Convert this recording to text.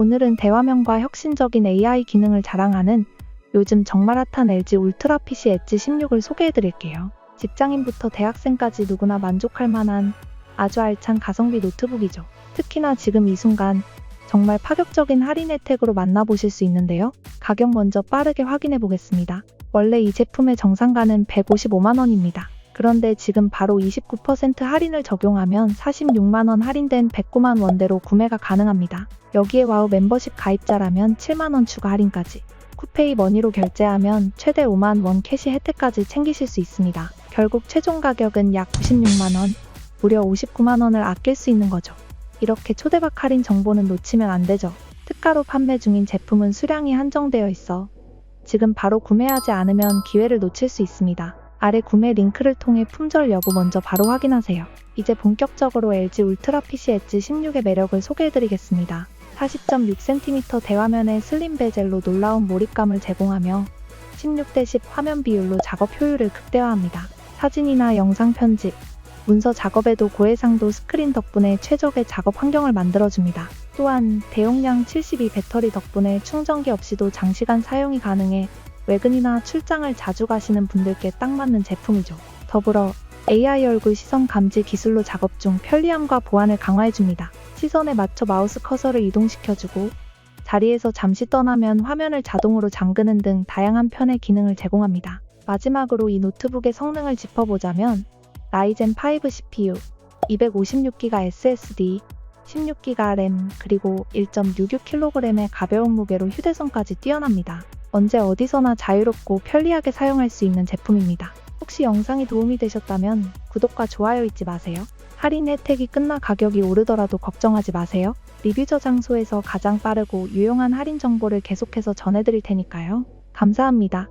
오늘은 대화면과 혁신적인 AI 기능을 자랑하는 요즘 정말 핫한 LG 울트라 PC 엣지 16을 소개해 드릴게요. 직장인부터 대학생까지 누구나 만족할 만한 아주 알찬 가성비 노트북이죠. 특히나 지금 이 순간 정말 파격적인 할인 혜택으로 만나보실 수 있는데요. 가격 먼저 빠르게 확인해 보겠습니다. 원래 이 제품의 정상가는 155만원입니다. 그런데 지금 바로 29% 할인을 적용하면 46만원 할인된 109만 원대로 구매가 가능합니다. 여기에 와우 멤버십 가입자라면 7만원 추가 할인까지. 쿠페이 머니로 결제하면 최대 5만 원 캐시 혜택까지 챙기실 수 있습니다. 결국 최종 가격은 약 96만 원, 무려 59만 원을 아낄 수 있는 거죠. 이렇게 초대박 할인 정보는 놓치면 안 되죠. 특가로 판매 중인 제품은 수량이 한정되어 있어 지금 바로 구매하지 않으면 기회를 놓칠 수 있습니다. 아래 구매 링크를 통해 품절 여부 먼저 바로 확인하세요. 이제 본격적으로 LG 울트라 PC 엣지 16의 매력을 소개해드리겠습니다. 40.6cm 대화면의 슬림 베젤로 놀라운 몰입감을 제공하며 16대10 화면 비율로 작업 효율을 극대화합니다. 사진이나 영상 편집, 문서 작업에도 고해상도 스크린 덕분에 최적의 작업 환경을 만들어줍니다. 또한 대용량 72 배터리 덕분에 충전기 없이도 장시간 사용이 가능해 외근이나 출장을 자주 가시는 분들께 딱 맞는 제품이죠. 더불어 AI 얼굴 시선 감지 기술로 작업 중 편리함과 보안을 강화해줍니다. 시선에 맞춰 마우스 커서를 이동시켜주고 자리에서 잠시 떠나면 화면을 자동으로 잠그는 등 다양한 편의 기능을 제공합니다. 마지막으로 이 노트북의 성능을 짚어보자면 라이젠 5 CPU, 256GB SSD, 16기가 램, 그리고 1.66kg의 가벼운 무게로 휴대성까지 뛰어납니다. 언제 어디서나 자유롭고 편리하게 사용할 수 있는 제품입니다. 혹시 영상이 도움이 되셨다면 구독과 좋아요 잊지 마세요. 할인 혜택이 끝나 가격이 오르더라도 걱정하지 마세요. 리뷰 저장소에서 가장 빠르고 유용한 할인 정보를 계속해서 전해드릴 테니까요. 감사합니다.